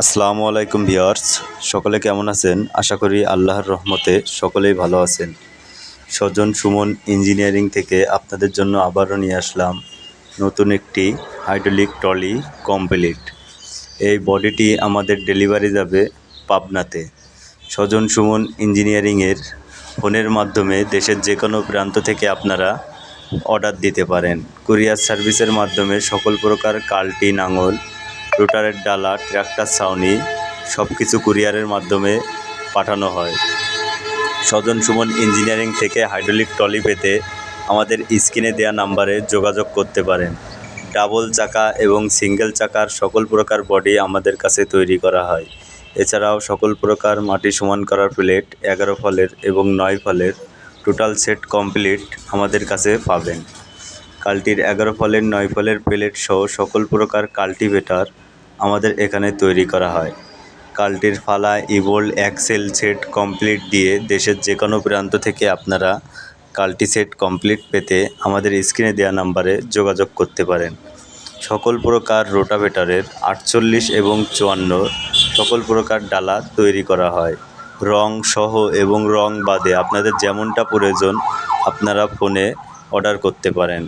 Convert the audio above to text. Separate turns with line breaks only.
আসসালামু আলাইকুম ভিউয়ার্স, সকলে কেমন আছেন? আশা করি আল্লাহর রহমতে সকলেই ভালো আছেন। স্বজন সুমন ইঞ্জিনিয়ারিং থেকে আপনাদের জন্য আবারও নিয়ে আসলাম নতুন একটি হাইড্রোলিক ট্রলি কমপ্লিট। এই বডিটি আমাদের ডেলিভারি যাবে পাবনাতে। স্বজন সুমন ইঞ্জিনিয়ারিংয়ের ফোনের মাধ্যমে দেশের যে কোনো প্রান্ত থেকে আপনারা অর্ডার দিতে পারেন। কুরিয়ার সার্ভিসের মাধ্যমে সকল প্রকার কাল্টি নাঙল রোটারের ডালা ট্র্যাক্টর ছাউনি সব কিছু কুরিয়ারের মাধ্যমে পাঠানো হয়। স্বজন সুমন ইঞ্জিনিয়ারিং থেকে হাইড্রোলিক ট্রলি পেতে আমাদের স্ক্রিনে দেওয়া নাম্বারে যোগাযোগ করতে পারেন। ডাবল চাকা এবং সিঙ্গেল চাকার সকল প্রকার বডি আমাদের কাছে তৈরি করা হয়। এছাড়াও সকল প্রকার মাটি সমান করার প্লেট এগারো ফলের এবং নয় ফলের টোটাল সেট কমপ্লিট আমাদের কাছে পাবেন। কাল্টির এগারো ফলের, নয় ফলের প্লেট সহ সকল প্রকার কাল্টিভেটার আমাদের এখানে তৈরি করা হয়। কাল্টির ফালা ইভোল্ড এক্সেল সেট কমপ্লিট দিয়ে দেশের যে কোনো প্রান্ত থেকে আপনারা কাল্টি সেট কমপ্লিট পেতে আমাদের স্ক্রিনে দেওয়া নাম্বারে যোগাযোগ করতে পারেন। সকল প্রকার রোটাভেটারের আটচল্লিশ এবং চুয়ান্ন সকল প্রকার ডালা তৈরি করা হয়। রং সহ এবং রং বাদে আপনাদের যেমনটা প্রয়োজন আপনারা ফোনে অর্ডার করতে পারেন।